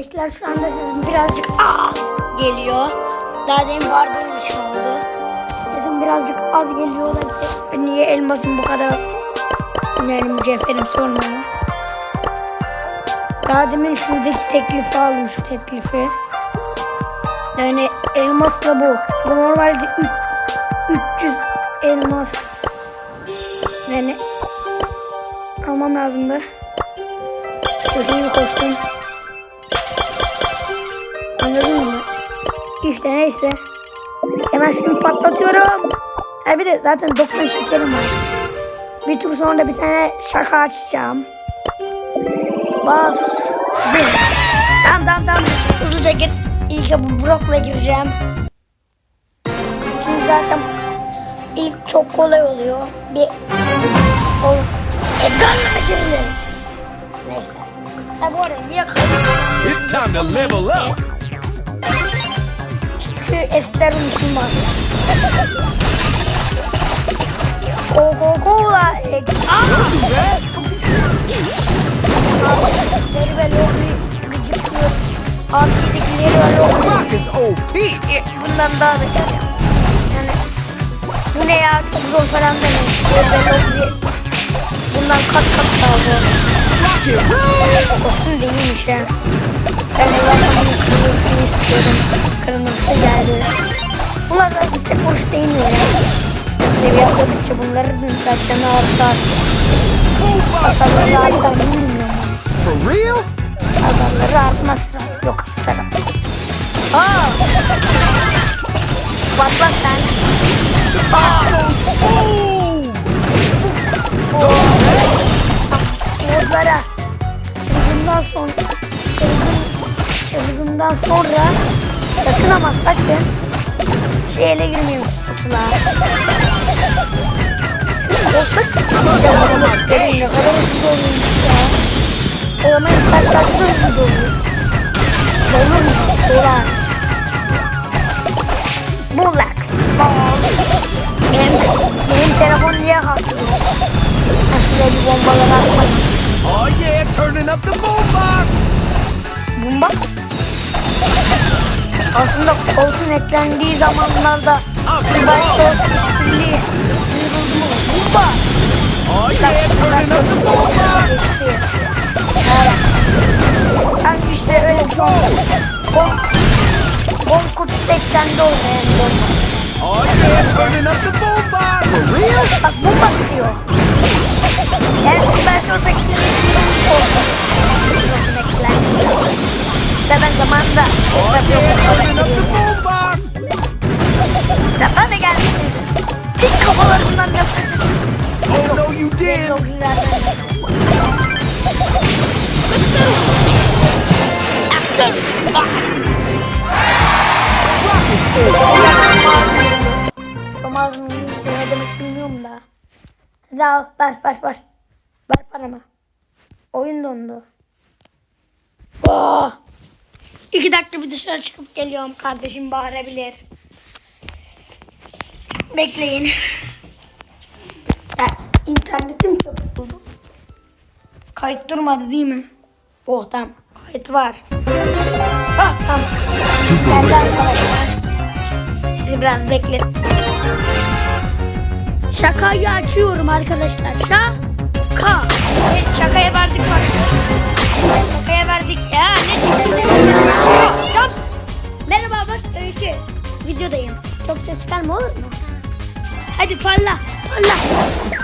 Arkadaşlar şu anda sesim birazcık az geliyor. Daha demin vardığım için oldu. Sesim birazcık az geliyor da niye elmasım bu kadar yani mücevherim sormayın. Daha demin şuradaki teklifi aldım şu teklifi. Yani elmas da bu. Bu normalde üç- 300 elmas. Yani almam lazımdı. Bir koştum. İşte neyse. Hemen şunu patlatıyorum. Ha bir de zaten 90 şekerim var. Bir tur sonra bir tane şaka açacağım. Bas. Bir. Tamam tamam tamam. Hızlıca gir. İlk bu Brock'la gireceğim. Çünkü zaten ilk çok kolay oluyor. Bir o Edgar'la girilir. Neyse. Ha bu arada niye kaybettim? It's time to level up. Çünkü eskiler unuttum bazen. Coca-Cola. e, Aa! That. Leri ve Lobby gıcıklıyor. Altındaki Leri ve Lobby Rock is OP. bundan daha beter. Yani bu ne ya çok zor falan demeyin. Ve Lobby bundan kat kat daha zor. Olsun değilmiş ya. Ben de zaten kırmızısını istiyorum. Kırmızısı geldi. Bunlar da bir tek hoş değil mi ya? Seviye atladıkça bunların zaten artar. Hasarları artar bilmiyorum. For real? Hasarları artmaz. Yok artar. Aa! Bak bak sen. Aa! Modlara çılgından sonra çılgın çılgından sonra sakın ama sakın şeyle girmeyin kutular. Şu bosta çıkmayacağım. Derin ne kadar hızlı oluyormuş ya. O zaman kaç dakika hızlı oluyor. Olur mu? Dolar. Bullax. Benim, benim telefon niye kalkıyor? Ha şuraya bir bombalar atmayın. Oh yeah, turning up the boombox. Bomba. Aslında koltuğun eklendiği zamanlarda başka işbirliği duyuruldu? Bomba. Ben işte öyle kutu eklendi orada yani bomba. Oh yeah, turning up the boombox. For real? Bak bomba atıyor. Yani ben şuradaki Ve ben zamanında Oh yeah, turning up the boombox. Ben de geldim. Tek kafalarından nefret ediyorum. Oh no, you did. İs OP. Olmaz mı? Ne demek bilmiyorum da. Hadi al ver ver ver. Ver paramı. Oyun dondu. Oh. İki dakika bir dışarı çıkıp geliyorum. Kardeşim bağırabilir. Bekleyin. Ya, internetim çok buldu. Kayıt durmadı değil mi? Oh tamam. Kayıt var. Ah tamam. Arkadaşlar. Sizi biraz beklet. Şakayı açıyorum arkadaşlar. Şaka. Evet şakaya verdik bak. Şakaya Stop. Merhaba bak Öykü. Videodayım. Çok ses çıkarma olur mu? Hadi parla. Parla.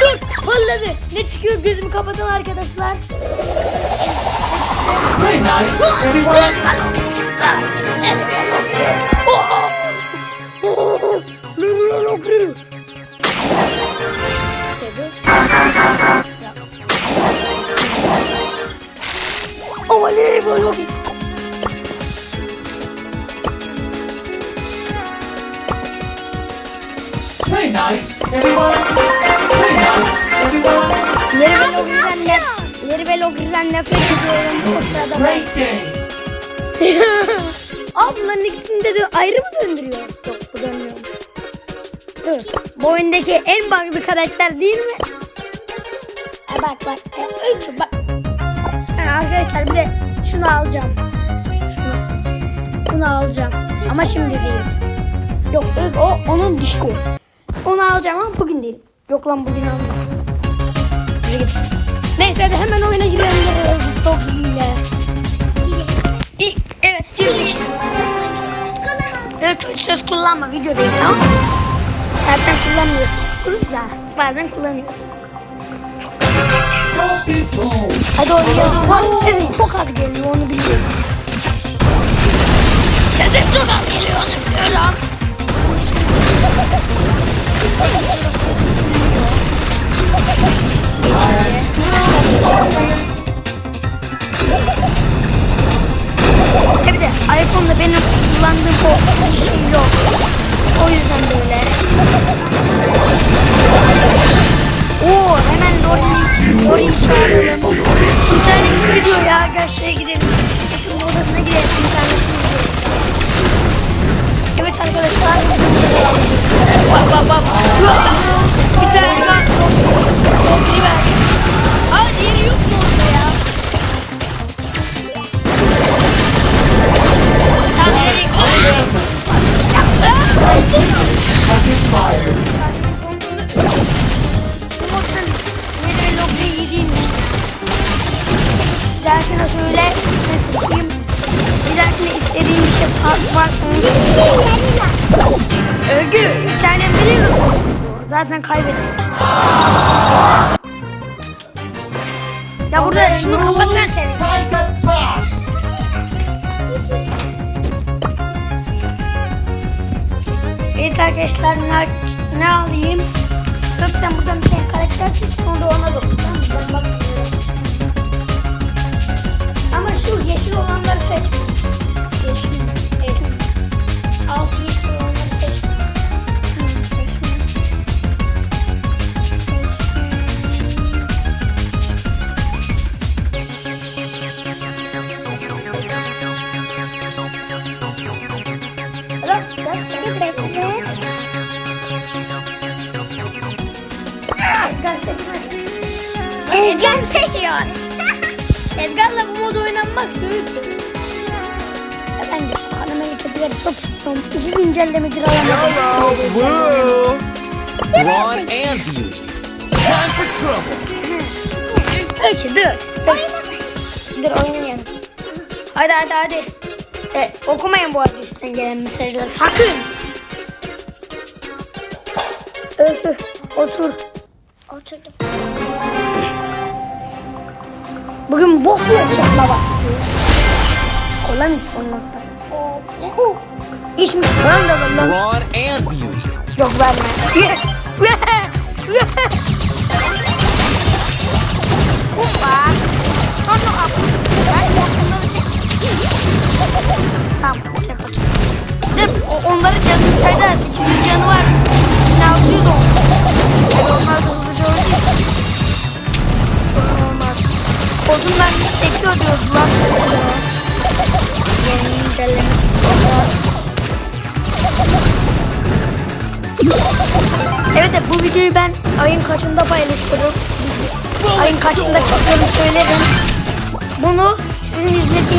Dur. Parladı. Ne çıkıyor gözümü kapatın arkadaşlar. Very nice, everyone. Oh. Oh. Dedi. Nice, everyone. Very nice, everyone. Yeri ve Logri'den nef Yeri ve Logri'den nefret ediyorum bu sırada ben. Great day. Aa bunların ikisini de ayrı mı döndürüyor? Yok bu dönmüyor. Dur. Bu oyundaki en bug bir karakter değil mi? Ha, bak bak. E, bak. Ha, arkadaşlar bir de şunu alacağım. onu alacağım. Ama şimdi değil. Yok o onun düşüyor. Onu alacağım ama bugün değil. Yok lan bugün almam. Neyse hadi hemen oyuna girelim. İle. İyi, Evet girdik. Evet söz kullanma video değil tamam? Zaten kullanmıyoruz da bazen kullanıyoruz. Hadi oynayalım. Sesin çok az geliyor onu biliyorum. Sesin çok az geliyor onu biliyorum. Bir de iPhone'da benim kullandığım o şey yok. Zaten kaybettim. Ya burada şunu kapatsan seni. Private boss. Evet arkadaşlar ne, ne alayım? Yok sen buradan bir tane karakter seç sonra ona dokun. Tamam mı? Ben bakmıyorum. Ama şu yeşil olanları seç. Ezgan seçiyor. Ezgan'la bu mod oynanmaz. Ben de hanıma getirdiler. Çok tuttum. İki güncellemedir alamadım. Woo! Ron and Beauty. Time for trouble. Dur. Dur. Dur oynayalım. Hadi hadi hadi. E, okumayın bu arada üstten gelen mesajları. Sakın. Öykü otur. Oturdum. Bugün boss mu yapacak baba? Kolay mı olmazsa? İş mi? Ben de ben. Ron and Beauty. Yok verme. Hoppa. Onların canı sayda 800 canı var. Ne yapıyordu o? Yani onlar. Evet bu videoyu ben ayın kaçında paylaşıyorum. Ayın kaçında çekiyorum söylerim. Bunu sizin izlediğiniz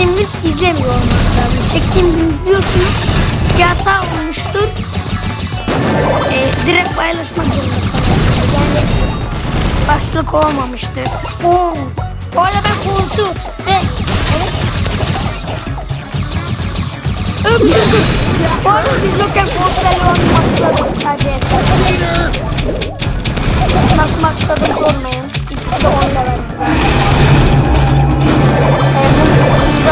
çektiğiniz izlemiyor olması lazım. Çektiğim gün izliyorsunuz. Bir hata olmuştur. Ee, direkt paylaşmak zorunda kalıyorsunuz. Yani başlık olmamıştır. Oo. Bu arada ben korktum. Ve Öpüyorum. Bu arada biz yokken korkuları olmakladık sadece. Nasıl maksadım sormayın. İkisi de on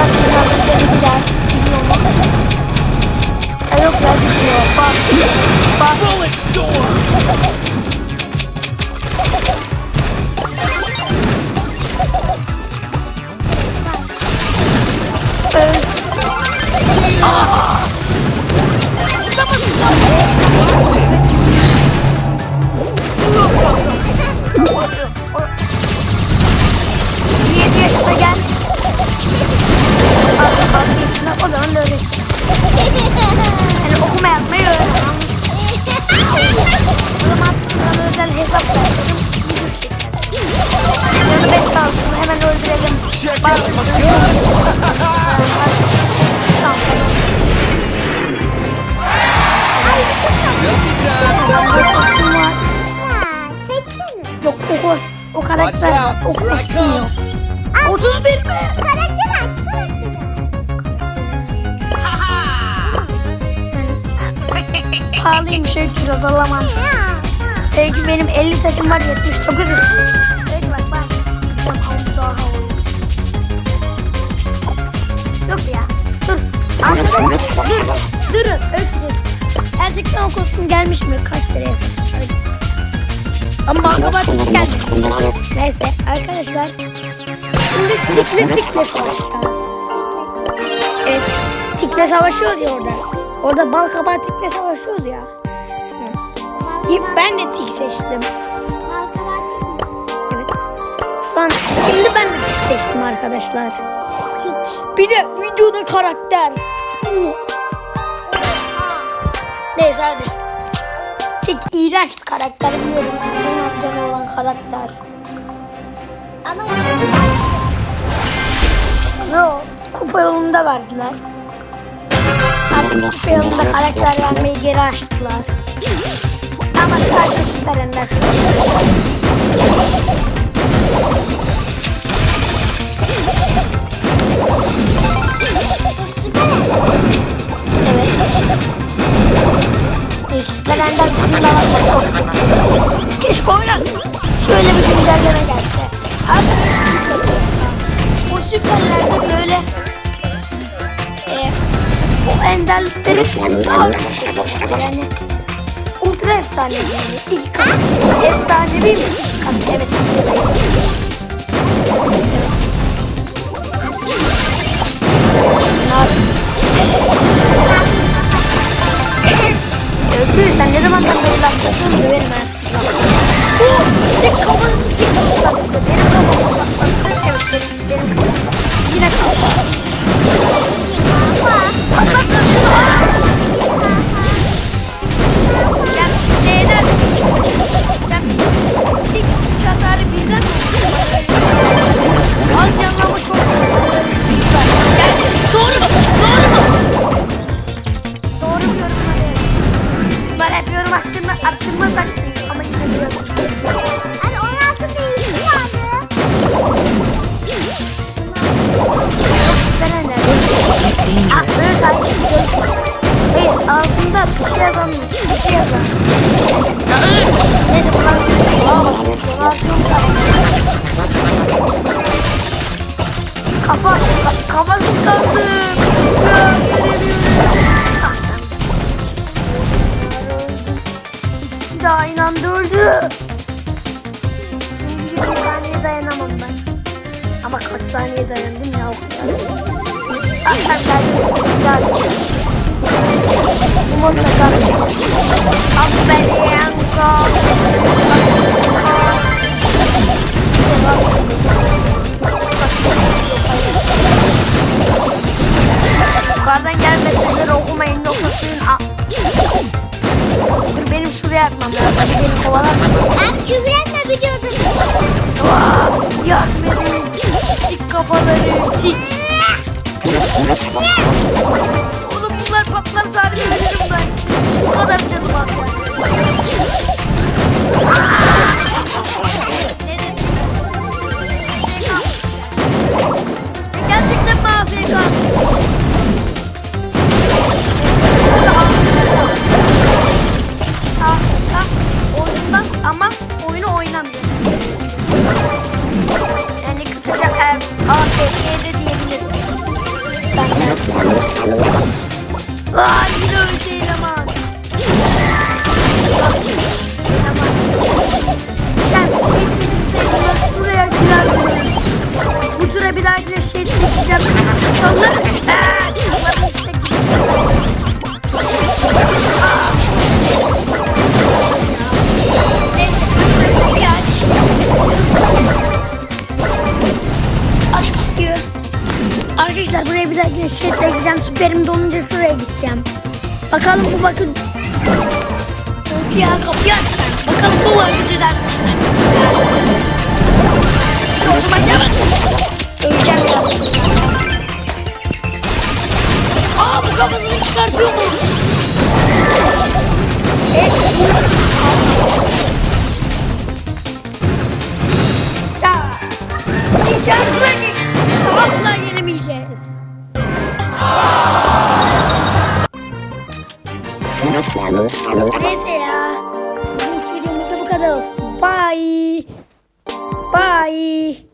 bu zaten biraz gider. Ee, yok ya gidiyor. Bak. Bak. Bullet Storm. Karakter okumuyor. 31 mi? Karakter karakter Pahalıymış 300 alamam. Peki benim 50 taşım var 79 lira. Peki bak bak. Dur ya. Dur. Dur. Durun. Öksürün. Gerçekten o kostüm gelmiş mi? Kaç liraya? Ama bankabat gelmiş. Neyse arkadaşlar. Şimdi tikli tikle savaşacağız. Evet. Tikle savaşıyoruz ya orada. Orada bal kabağı tikle savaşıyoruz ya. İlk ben de tik seçtim. Evet. Şu an şimdi ben de tik seçtim arkadaşlar. Tik. Bir de videoda karakter. Neyse hadi. Tik iğrenç bir karakter biliyorum. En az canı olan karakter. Ama Ne o? Kupa yolunda verdiler. Artık kupa yolunda karakter vermeyi geri açtılar. Ama sadece süper ender. Evet. Keşke oyna. Şöyle bir güncelleme gelse. Abi, o süperlerde böyle e, o enderlikleri yani ultra efsane yani ilk kat. Efsane bir kat evet. Özgür böyle laf yapıyorsun döverim ha. Oh! Tek kafanı tek kafanı saniye dayandım ya o kadar. Zaten ben zaten. Yumurta zaten. Aferin yanko. Yukarıdan gelmesinler okumayın noktasının Dur benim şuraya atmam lazım. Beni kovalar. Abi küfür etme biliyordun. Yardım edin. Kafaları. Tik. Oğlum bunlar patlarsa harbi ölürüm. Bu kadar canım var Aç kapıyı. Arkadaşlar buraya bir daha yine şey çekeceğim. Süperim dolunca şuraya gideceğim. Bakalım bu bakın. Öykü ya kapıyı aç sen. Bakalım bu öykücüden misin? O zaman yavaş. Çıkartıyor mu? Asla yenemeyeceğiz. Neyse ya. Bu videomuzda bu kadar olsun. Bye. Bye.